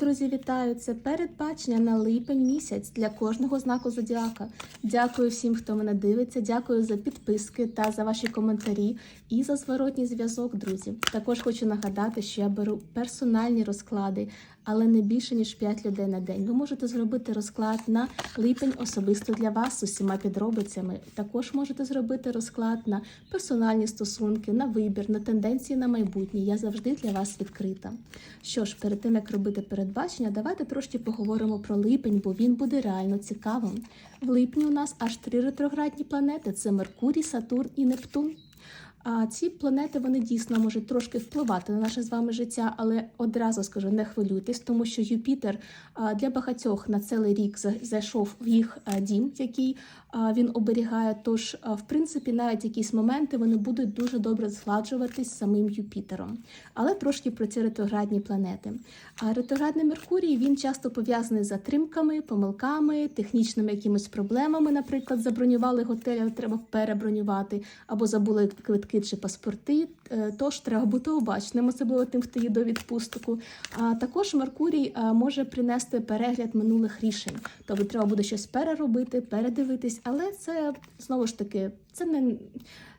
Друзі, вітаю! Це передбачення на липень місяць для кожного знаку зодіака. Дякую всім, хто мене дивиться. Дякую за підписки та за ваші коментарі і за зворотній зв'язок, друзі. Також хочу нагадати, що я беру персональні розклади, але не більше ніж 5 людей на день. Ви можете зробити розклад на липень особисто для вас з усіма підробицями. Також можете зробити розклад на персональні стосунки, на вибір, на тенденції на майбутнє. Я завжди для вас відкрита. Що ж, перед тим як робити передбачення, давайте трошки поговоримо про липень, бо він буде реально цікавим. В липні у нас аж три ретроградні планети: це Меркурій, Сатурн і Нептун. А ці планети вони дійсно можуть трошки впливати на наше з вами життя, але одразу скажу, не хвилюйтесь, тому що Юпітер для багатьох на цілий рік зайшов в їх дім, який він оберігає. Тож, в принципі, навіть якісь моменти вони будуть дуже добре згладжуватись самим Юпітером. Але трошки про ці ретроградні планети. А ретроградний Меркурій він часто пов'язаний з затримками, помилками, технічними якимись проблемами. Наприклад, забронювали готель, треба перебронювати, або забули квитки чи паспорти. Е, Тож треба бути обачним, особливо тим, хто їде до відпустку. А також Меркурій е, може принести перегляд минулих рішень. Тобто треба буде щось переробити, передивитись, але це знову ж таки це не.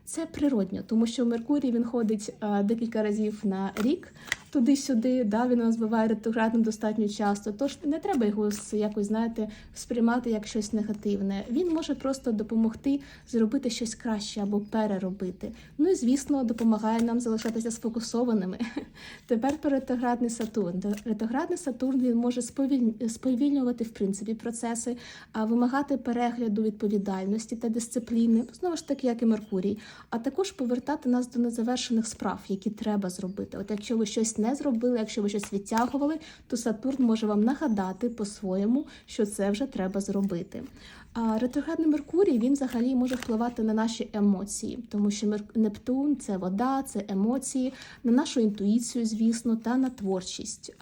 Це природньо, тому що Меркурій він ходить е, декілька разів на рік туди-сюди. Да, він у нас буває ретроградним достатньо часто. Тож не треба його якось знаєте сприймати як щось негативне. Він може просто допомогти зробити щось краще або переробити. Ну і звісно, допомагає нам залишатися сфокусованими. Тепер про ретроградний Сатурн. Ретроградний Сатурн він може сповіль- сповільнювати в принципі процеси, а вимагати перегляду відповідальності та дисципліни, знову ж таки, як і Меркурій, а також повертати нас до незавершених справ, які треба зробити. От якщо ви щось не зробили, якщо ви щось відтягували, то Сатурн може вам нагадати по-своєму, що це вже треба зробити. А ретроградний Меркурій він взагалі може впливати на наші емоції, тому що Нептун це вода, це емоції, на нашу інтуїцію, звісно, та на творчість.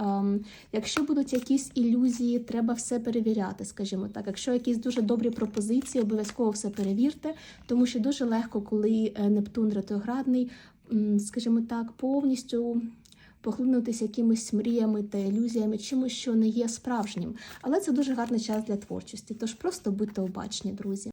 Якщо будуть якісь ілюзії, треба все перевіряти, скажімо так. Якщо якісь дуже добрі пропозиції, обов'язково все перевірте, тому що дуже легко, коли е, Нептун ретроградний, скажімо так, повністю. Поглинутися якимись мріями та ілюзіями, чимось, що не є справжнім. Але це дуже гарний час для творчості. Тож просто будьте обачні, друзі.